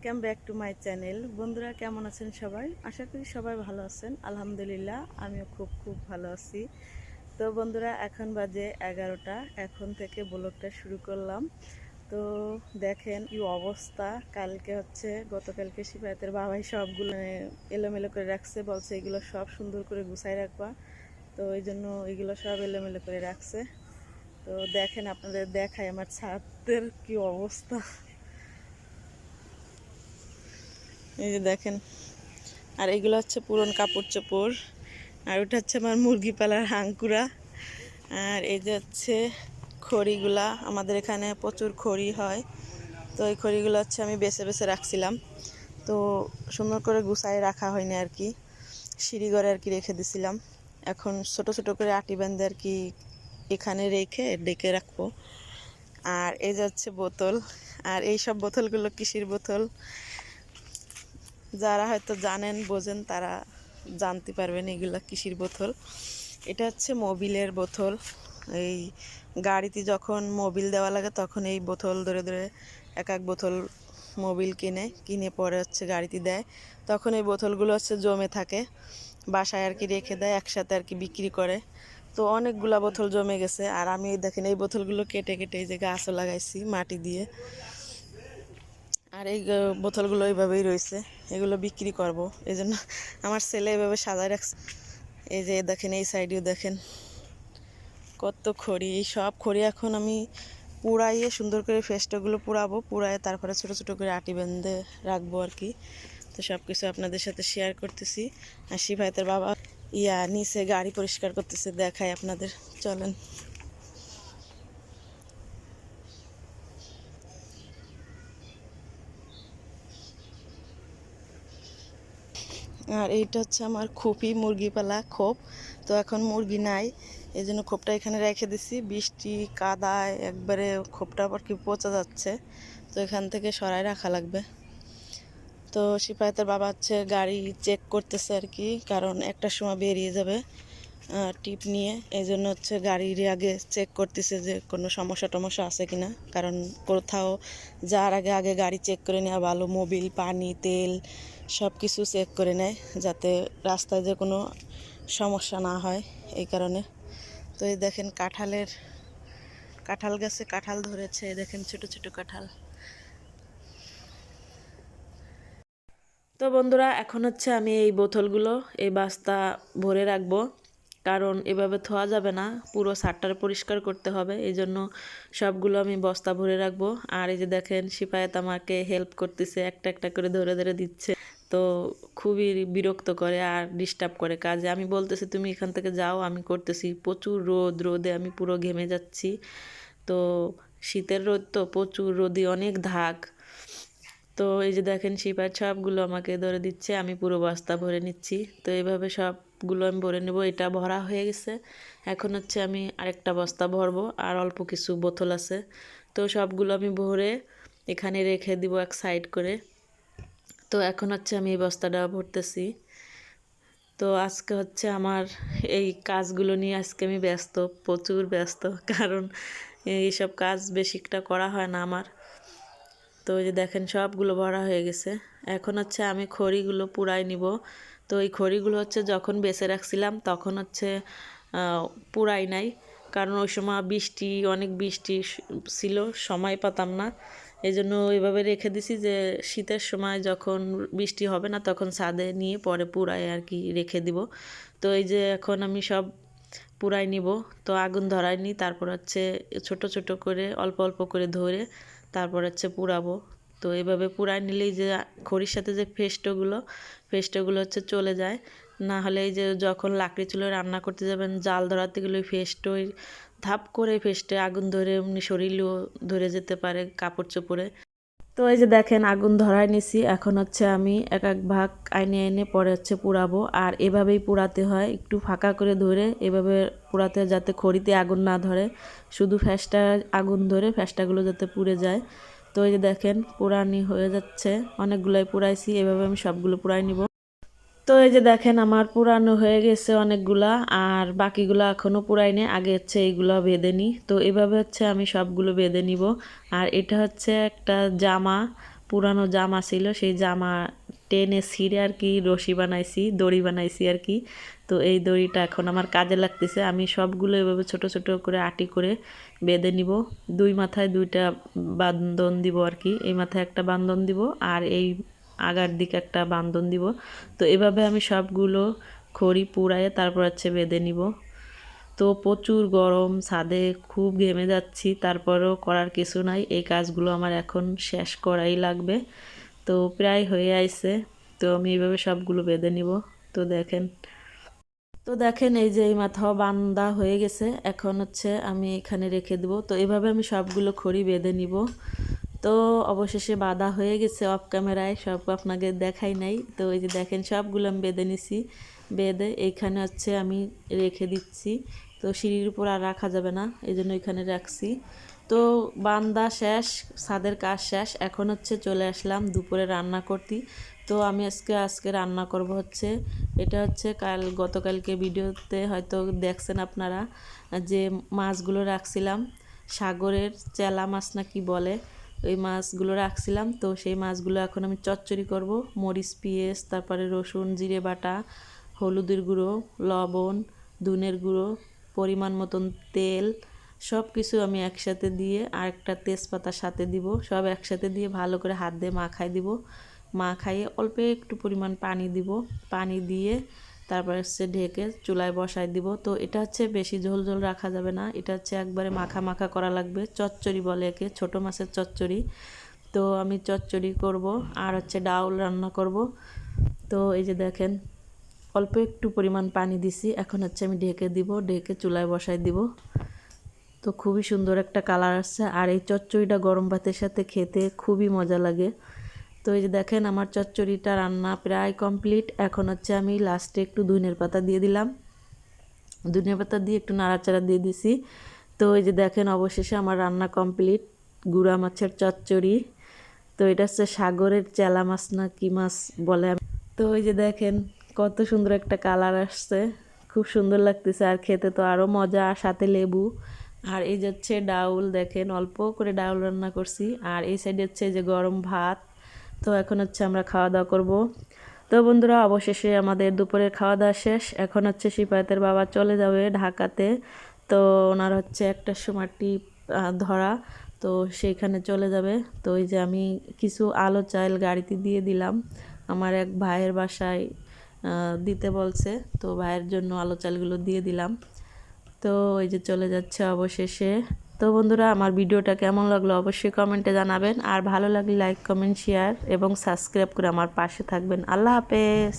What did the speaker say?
Back to my channel. বন্ধুরা, কেমন আছেন সবাই? আশা করি সবাই ভালো আছেন। আলহামদুলিল্লাহ, আমিও খুব খুব ভালো আছি। তো বন্ধুরা, এখন বাজে এগারোটা। এখন থেকে ব্লগটা শুরু করলাম। তো দেখেন, কি অবস্থা। কালকে হচ্ছে, গতকালকে শিবায়তের বাবাই সবগুলো মানে এলোমেলো করে রাখছে, বলছে এগুলো সব সুন্দর করে গুছাই রাখবা। তো ওই জন্য এগুলো সব এলোমেলো করে রাখছে। তো দেখেন, আপনাদের দেখায় আমার ছাদের কি অবস্থা। এই যে দেখেন। আর এগুলো হচ্ছে পুরন কাপড় চোপড়। আর ওটা হচ্ছে আমার মুরগি পালার হাঙ্কুরা আর এই যে হচ্ছে খড়িগুলা, আমাদের এখানে প্রচুর খড়ি হয়। তো এই খড়িগুলো হচ্ছে আমি বেছে বেছে রাখছিলাম। তো সুন্দর করে গুছায় রাখা হয়নি আর কি। সিঁড়ি ঘরে আর কি রেখে দিছিলাম। এখন ছোট ছোট করে আটি বান্ধে আর কি এখানে রেখে ডেকে রাখব। আর এই যে হচ্ছে বোতল। আর এই সব বোতলগুলো কৃষির বোতল? যারা হয়তো জানেন, বোঝেন, তারা জানতে পারবেন এগুলো কৃষির বোতল। এটা হচ্ছে মোবিলের বোতল। এই গাড়িতে যখন মোবিল দেওয়া লাগে, তখন এই বোতল ধরে ধরে এক এক বোতল মোবিল কিনে কিনে পরে হচ্ছে গাড়িতে দেয়। তখন এই বোতলগুলো হচ্ছে জমে থাকে, বাসায় আর কি রেখে দেয়, একসাথে আর কি বিক্রি করে। তো অনেকগুলা বোতল জমে গেছে। আর আমি দেখেন, এই বোতলগুলো কেটে কেটে এই যে গাছও লাগাইছি মাটি দিয়ে। আর এই বোতলগুলো এইভাবেই রয়েছে। এগুলো বিক্রি করব। এই জন্য আমার ছেলে এইভাবে সাজায় রাখছে। এই যে দেখেন, এই সাইডেও দেখেন। কত খড়ি। এই সব খড়ি এখন আমি পুড়াইয়ে সুন্দর করে ফেস্টাগুলো পুড়াবো। পুড়ায় তারপরে ছোট ছোট করে আটি বেঁধে রাখব আর কি। তো সব কিছু আপনাদের সাথে শেয়ার করতেছি। আর শিভাইতের বাবা, ইয়া, নিচে গাড়ি পরিষ্কার করতেছে। দেখায় আপনাদের। চলেন। আর এইটা হচ্ছে আমার খুপি মুরগিপালা খোপ। তো এখন মুরগি নাই এই জন্য খোপটা এখানে রেখে দিছি। বৃষ্টি কাদায় একবারে খোপটা আবার কি পচা যাচ্ছে। তো এখান থেকে সরাই রাখা লাগবে। তো সিপাহিতের বাবা হচ্ছে গাড়ি চেক করতেছে আর কি, কারণ একটা সময় বেরিয়ে যাবে। টিপ নিয়ে। এই জন্য হচ্ছে গাড়ির আগে চেক করতেছে যে কোনো সমস্যা টমস্যা আছে কি না কারণ কোথাও যাওয়ার আগে আগে গাড়ি চেক করে নেওয়া ভালো। মোবিল, পানি, তেল সব কিছু চেক করে নেয় যাতে রাস্তায় যে কোনো সমস্যা না হয় এই কারণে। তো এই দেখেন কাঁঠালের, কাঁঠাল গাছে কাঁঠাল ধরেছে। দেখেন ছোট ছোট কাঁঠাল। তো বন্ধুরা, এখন হচ্ছে আমি এই বোতলগুলো, এই বাস্তা ভরে রাখব। কারণ এভাবে থোয়া যাবে না, পুরো সারটার পরিষ্কার করতে হবে এই জন্য সবগুলো আমি বস্তা ভরে রাখব। আর এই যে দেখেন সিপায়াত আমাকে হেল্প করতেছে, একটা একটা করে ধরে ধরে দিচ্ছে। তো খুবই বিরক্ত করে আর ডিস্টার্ব করে কাজে। আমি বলতেছি, তুমি এখান থেকে যাও, আমি করতেছি। প্রচুর রোদ, রোদে আমি পুরো ঘেমে যাচ্ছি। তো শীতের রোদ তো প্রচুর, রোদে অনেক ধাক। তো এই যে দেখেন শিপার সবগুলো আমাকে ধরে দিচ্ছে, আমি পুরো বস্তা ভরে নিচ্ছি। তো এইভাবে সবগুলো আমি ভরে নেব, এটা ভরা হয়ে গেছে। এখন হচ্ছে আমি আরেকটা বস্তা ভরবো, আর অল্প কিছু বোতল আছে। তো সবগুলো আমি ভরে এখানে রেখে দিব এক সাইড করে। তো এখন হচ্ছে আমি এই বস্তাটা ভরতেছি। তো আজকে হচ্ছে আমার এই কাজগুলো নিয়ে আজকে আমি ব্যস্ত, প্রচুর ব্যস্ত, কারণ এইসব কাজ বেশিটা করা হয় না আমার। তো এই যে দেখেন সবগুলো ভরা হয়ে গেছে। এখন হচ্ছে আমি খড়িগুলো পুরাই নিব। তো এই খড়িগুলো হচ্ছে যখন বেছে রাখছিলাম তখন হচ্ছে পুরাই নাই। কারণ ওই সময় বৃষ্টি, অনেক বৃষ্টি ছিল, সময় পাতাম না। এই জন্য ওইভাবে রেখে দিছি যে শীতের সময় যখন বৃষ্টি হবে না তখন ছাদে নিয়ে পরে পুরাই আর কি রেখে দিব। তো এই যে এখন আমি সব পুরাই নিব। তো আগুন ধরাইনি তারপর হচ্ছে ছোট ছোট করে, অল্প অল্প করে ধরে তারপর হচ্ছে পুরাবো তো এভাবে পুরাই নিলেই যে খড়ির সাথে যে ফেস্টগুলো ফেস্টগুলো হচ্ছে চলে যায়। না হলে এই যে যখন লাকড়ি চুলো রান্না করতে যাবেন, জাল ধরাতে গেলে ওই ফেস্টোই ধাপ করে ফেস্টে আগুন ধরে এমনি শরীরও ধরে যেতে পারে কাপড় চোপড়ে। তো এই যে দেখেন আগুন ধরায় নিছি। এখন হচ্ছে আমি এক এক ভাগ আইনে আইনে পরে হচ্ছে পোড়াবো। আর এভাবেই পোড়াতে হয়, একটু ফাঁকা করে ধরে এভাবে পোড়াতে যাতে খড়িতে আগুন না ধরে। শুধু ফ্যাসটা আগুন ধরে ফ্যাসটাগুলো যাতে পুড়ে যায়। তো এই যে দেখেন, পুরানি হয়ে যাচ্ছে। অনেকগুলোই পুরাইছি এভাবে আমি সবগুলো পুরাই নিব। তো এই যে দেখেন, আমার পুরানো হয়ে গেছে অনেকগুলা, আর বাকিগুলো এখনও পুরাইনি আগে হচ্ছে এইগুলো বেঁধে নিই তো এভাবে হচ্ছে আমি সবগুলো বেঁধে নিব। আর এটা হচ্ছে একটা জামা, পুরানো জামা ছিল। সেই জামা টেনে ছিঁড়ে আর কি রশি বানাইছি, দড়ি বানাইছি আর কি। তো এই দড়িটা এখন আমার কাজে লাগতেছে। আমি সবগুলো এভাবে ছোট ছোট করে আটি করে বেঁধে নিব। দুই মাথায় দুইটা বান্ধন দিব আর কি। এই মাথায় একটা বান্ধন দিব, আর এই আগার দিকে একটা বান্ধন দিব। তো এভাবে আমি সবগুলো খড়ি পুড়ায়ে তারপর হচ্ছে বেঁধে নিব। তো প্রচুর গরম, ছাদে খুব ঘেমে যাচ্ছি, তারপরেও করার কিছু নাই। এই কাজগুলো আমার এখন শেষ করাই লাগবে। তো প্রায় হয়ে আইছে। তো আমি এইভাবে সবগুলো বেঁধে নিব। তো দেখেন তো দেখেন এই যে এই মাথাও বান্দা হয়ে গেছে। এখন হচ্ছে আমি এখানে রেখে দেবো। তো এভাবে আমি সবগুলো খড়ি বেঁধে নিব। তো অবশেষে বাঁধা হয়ে গেছে অফ ক্যামেরায় সব আপনাকে দেখাই নাই। তো এই যে দেখেন, সবগুলো আমি বেঁধে নিছি। বেঁধে এইখানে হচ্ছে আমি রেখে দিচ্ছি। তো সিঁড়ির উপর আর রাখা যাবে না, এই জন্য এখানে রাখছি। তো বান্দা শেষ, ছাদের কাজ শেষ। এখন হচ্ছে চলে আসলাম দুপুরে রান্না করতে। তো আমি আজকে আজকে রান্না করব হচ্ছে, এটা হচ্ছে কাল, গতকালকে ভিডিওতে হয়তো দেখছেন আপনারা, যে মাছগুলো রাখছিলাম। সাগরের চেলা মাছ না কি বলে ওই মাছগুলো রাখছিলাম। তো সেই মাছগুলো এখন আমি চচ্চড়ি করব। মরিচ, পিঁয়াজ, তারপরে রসুন, জিরে বাটা, হলুদের গুঁড়ো, লবণ ধুনের গুঁড়ো, পরিমাণ মতন তেল সব কিছু আমি একসাথে দিয়ে আর একটা তেজপাতার সাথে দিব। সব একসাথে দিয়ে ভালো করে হাত দিয়ে মাখাই দিব। মাখাইয়ে অল্প একটু পরিমাণ পানি দিব। পানি দিয়ে তারপর হচ্ছে ঢেকে চুলায় বসাই দিব। তো এটা হচ্ছে বেশি ঝোল ঝোল রাখা যাবে না। এটা হচ্ছে একবারে মাখা মাখা করা লাগবে। চচ্চড়ি বলে একে, ছোটো মাছের চচ্চড়ি। তো আমি চচ্চড়ি করব আর হচ্ছে ডাউল রান্না করব। তো এই যে দেখেন, অল্প একটু পরিমাণ পানি দিছি। এখন হচ্ছে আমি ঢেকে দিব, ঢেকে চুলায় বসাই দিব। তো খুবই সুন্দর একটা কালার আসছে। আর এই চচ্চড়িটা গরম ভাতের সাথে খেতে খুবই মজা লাগে। তো এই যে দেখেন আমার চচ্চড়িটা রান্না প্রায় কমপ্লিট। এখন হচ্ছে আমি লাস্টে একটু ধনের পাতা দিয়ে দিলাম। ধনিয়া পাতা দিয়ে একটু নাড়াচাড়া দিয়ে দিছি। তো এই যে দেখেন অবশেষে আমার রান্না কমপ্লিট, গুড়া মাছের চচ্চড়ি। তো এটা হচ্ছে সাগরের চেলা মাছ না কি মাছ বলে তো ওই যে দেখেন কত সুন্দর একটা কালার আসছে। খুব সুন্দর লাগতেছে আর খেতে তো আরও মজা আর সাথে লেবু। আর এই যে হচ্ছে ডাউল দেখেন, অল্প করে ডাউল রান্না করছি। আর এই সাইডে হচ্ছে যে গরম ভাত। তো এখন হচ্ছে আমরা খাওয়া দাওয়া করব। তো বন্ধুরা, অবশেষে আমাদের দুপুরের খাওয়া দাওয়া শেষ। এখন হচ্ছে শিপায়তের বাবা চলে যাবে ঢাকাতে। তো ওনার হচ্ছে একটা সময়টি ধরা। তো সেইখানে চলে যাবে। তো ওই যে আমি কিছু আলো চাইল গাড়িতে দিয়ে দিলাম। আমার এক ভাইয়ের বাসায় দিতে বলছে। তো ভাইয়ের জন্য আলো, চালগুলো দিয়ে দিলাম। তো ওই যে চলে যাচ্ছে অবশেষে। তো বন্ধুরা, আমার ভিডিওটা কেমন লাগল অবশ্যই কমেন্টে জানাবেন। আর ভালো লাগলে লাইক, কমেন্ট, শেয়ার এবং সাবস্ক্রাইব করে আমার পাশে থাকবেন। আল্লাহ হাফেজ।